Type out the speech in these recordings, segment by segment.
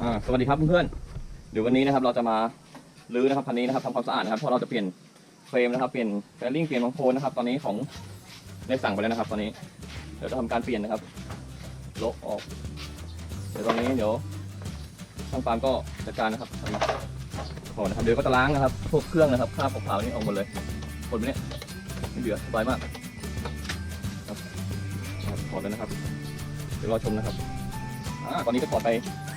อ่าสวัสดีครับเพื่อนๆเดี๋ยววันนี้นะครับเราจะมารื้อนะครับคันนี้นะครับทำความสะอาดนะครับเพราะเราจะเปลี่ยนเฟรมนะครับเปลี่ยนแฟลิ่งเปลี่ยนบางโคนนะครับ ตอนนี้ของได้สั่งไปแล้วนะครับ ตอนนี้เดี๋ยวจะทำการเปลี่ยนนะครับลบออก เดี๋ยวตอนนี้เดี๋ยวช่างฟาร์มก็จัดการนะครับทำก่อนนะครับเดี๋ยวก็จะล้างนะครับพวกเครื่องนะครับคราบขาวๆนี่ออกหมดเลยหมดไปเนี่ยไม่เหลือสบายมากครับถอดเลยนะครับ เดี๋ยวรอชมนะครับ อ่าตอนนี้ก็ถอดไป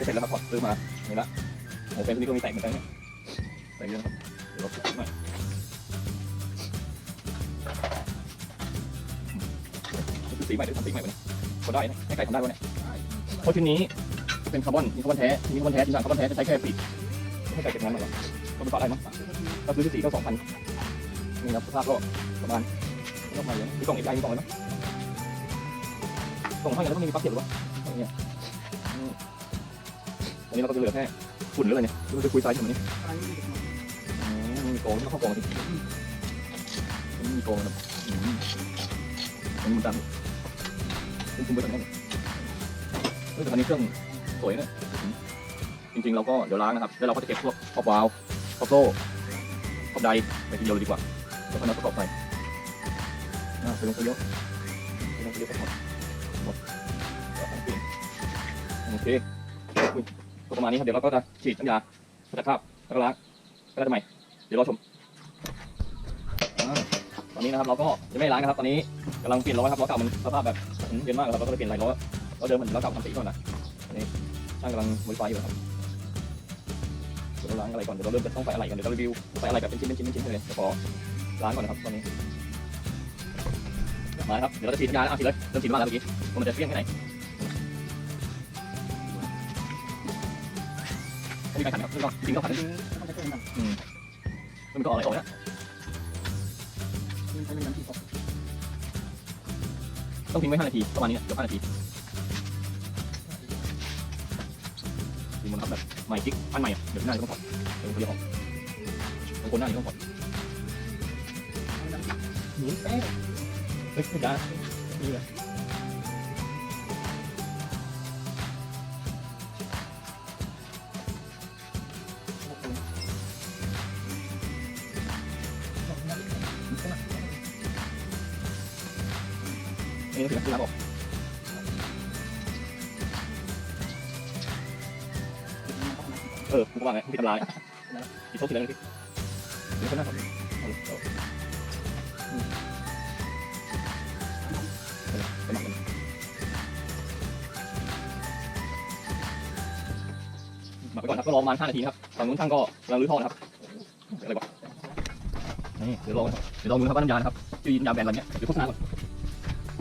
เสร็จแล้วครับถอดซื้อมานี่ละโอ้เป็นตัวนี้ก็มีแตกเหมือนกันเนี่ยแตกเยอะครับเดี๋ยวเราซื้อใหม่ซื้อสีใหม่เดี๋ยวทำสีใหม่ไปนี่ยพอได้นะให้ไก่ทำได้วะเนี่ยเพราะชิ้นนี้เป็นคาร์บอนมีคาร์บอนแท้ชิ้นนี้คาร์บอนแท้ชิ้นนั้นคาร์บอนแท้จะใช้แค่ปีกให้ไก่เก็บงานมาหรอกก็เป็นฝาได้มั้งก็ซื้อที่สีก็สองพันนี่ครับสภาพก็ประมาณไม่ต้องมาเยอะมีกล่องอีกใบมีกล่องเลยมั้ยกล่องข้างในแล้วมันมีปั๊กเสียบหรือเปล่าอะไรเงี้ย อันนี้เราก็จะเหลือแค่ฝุ่นหรืออะไรเนี่ยเราจะคุยซ้ายอยู่นี้อืมมีโกงที่เข้ากองสิมันมีโกงนะอืมอันนี้มันดังคุ้มๆไปทางนั้นเฮ้ยแต่อันนี้เครื่องสวยนะอืมจริงๆเราก็เดี๋ยวล้างนะครับ แล้วเราก็จะเก็บพวกขอบวาล์วขอบโซ่ขอบใดไปทีเดียวเลยดีกว่า แล้วก็นับประกอบไปอ่าไปลงไปเยอะไปลงไปเยอะไปหมดหมดแล้วก็เปลี่ยนโอเค ก็ประมาณนี้ครับเดี๋ยวเราก็จะฉีดน้ำยาสกัดคราบแล้วก็ล้างก็ได้ใหม่เดี๋ยวรอชมอตอนนี้นะครับเราก็ยังไม่ล้างนะครับตอนนี้กำลังเปลี่ยนล้อครับล้อเก่ามันสภาพแบบเย็นมากครับเราก็เลยเปลี่ยนหลายล้อล้อเดิมมันล้อเก่าทำสีก่อนนะอันนี้ช่างกำลังโมดิฟายอยู่ครับเดี๋ยวเราล้างอะไรก่อนเดี๋ยวเราเริ่มจะต้องไปอะไรกันเดี๋ยวเรารีวิวไปอะไรแบบเป็นชิ้นเป็นชิ้นเป็นชิ้นเลยเดี๋ยวขอล้างก่อนนะครับตอนนี้มาครับเดี๋ยวเราจะฉีดน้ำยาแล้วเอาฉีดเลยเริ่มฉีดน้ำยาแล้วเมื่อกี้ว่ามันจะเปรี้ยงแค่ไหน ม่มีการขันครับไม่ต้องจริงก็ขันอืมแล้วมันก็เอาอะไรออกเนี่ยต้องทิ้งไว้5นาทีประมาณนี้นะเกือบ5นาทีดีมันครับแบบใหม่กิ๊กอันใหม่อะเดี๋ยวหน้าจะต้องถอดเดี๋ยวคนเดียวออกบางคนหน้าจะต้องถอดหนีแป้งเฮ้ยไม่ได้นี่เลย นี่คือที่รับออกเออก็ว่าไงพี่ทำลายอีกโทษทีแล้วนี่เดี๋ยวคนหน้าถอดเอาเลยเอาอืมเอาเลยสนหมักไปก่อนครับก็รอประมาณ5นาทีครับฝั่งนู้นช่างก็กำลังรื้อท่อนะครับอะไรวะนี่เดี๋ยวลองเดี๋ยวลองดูครับว่าน้ำยานะครับชื่อน้ำยาแบรนด์อะไรเนี่ยเดี๋ยวโฆษณาก่อน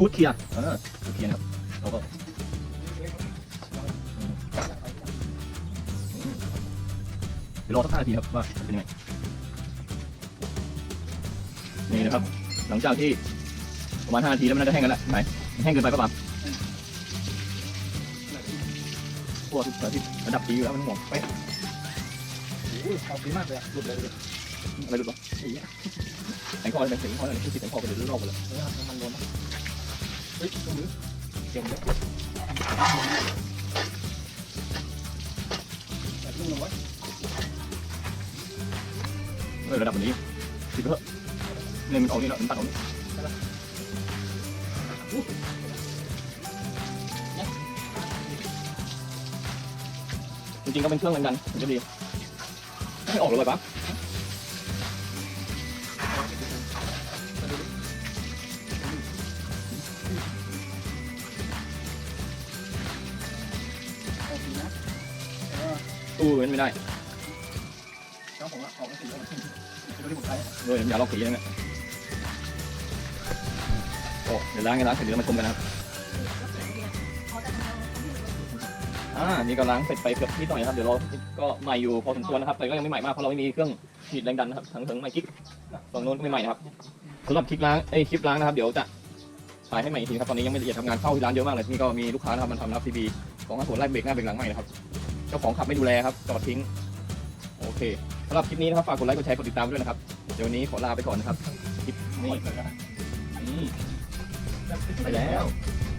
กูดเคียร์เออกูดเคียร์นครับเราก็เดี๋ยวรอสัก5นาทีครับว่าจะเป็นยังไงนี่นะครับ หลังจากที่ประมาณ5นาทีแล้วมันน่าจะแห้งกันแล้วไหนมันแห้งเกินไปปะปะพวกที่ระดับดีอยู่แล้วมันห่วงไปเอาดีมากเลยอะหลุดเลยเลยอะไรรู้ปะแสงคอเลยแสงคอเลยคือติดแสงคอไปเดี๋ยรอบไปเลยเออน้ำมันร้อ นนะเฮ้ยตรงนี้เก่งเลยแต่ลูกลงไว้เออระดับนี้ติดเถอะเนี่ยมันออกนี่แล้วมันตัดออกนี่จริงๆก็เป็นเครื่องเหมือนกันถึงจะดีไม่ออกเลยปะตู้มันไม่ได้เจ้าของละออกมาสีแล้วเป็นที่ผมใช้เลยอย่าลอกสีนะเนี่ยโอ้เดี๋ยวล้างกันล้างเสร็จเดี๋ยวมาชมกันนะครับอ่านี่ก็ล้างเสร็จไปเกือบนิดหน่อยนะครับเดี๋ยวเราก็ใหม่อยู่พอสมควรนะครับแต่ก็ยังไม่ใหม่มากเพราะเราไม่มีเครื่องฉีดแรงดันนะครับทั้งถึงไมค์กิ๊กฝั่งโน้นก็ไม่ใหม่นะครับสำหรับคลิปล้างเอ้ยคลิปล้างนะครับเดี๋ยวจะถ่ายให้ใหม่อีกทีนะครับตอนนี้ยังไม่ละเอียดทำงานเข้าที่ร้านเยอะมากเลยนี่ก็มีลูกค้านะครับมันทำรับทีวีของห้าส่วนไล่เบรกหน้าเบรกหลังใหม่นะครับ เจ้าของขับไม่ดูแลครับจอดทิ้ง โอเคสำหรับคลิปนี้นะครับฝากกดไลค์กดแชร์กดติดตามด้วยนะครับเดี๋ยววันนี้ขอลาไปก่อนนะครับคลิปนี้นี่ไปแล้ว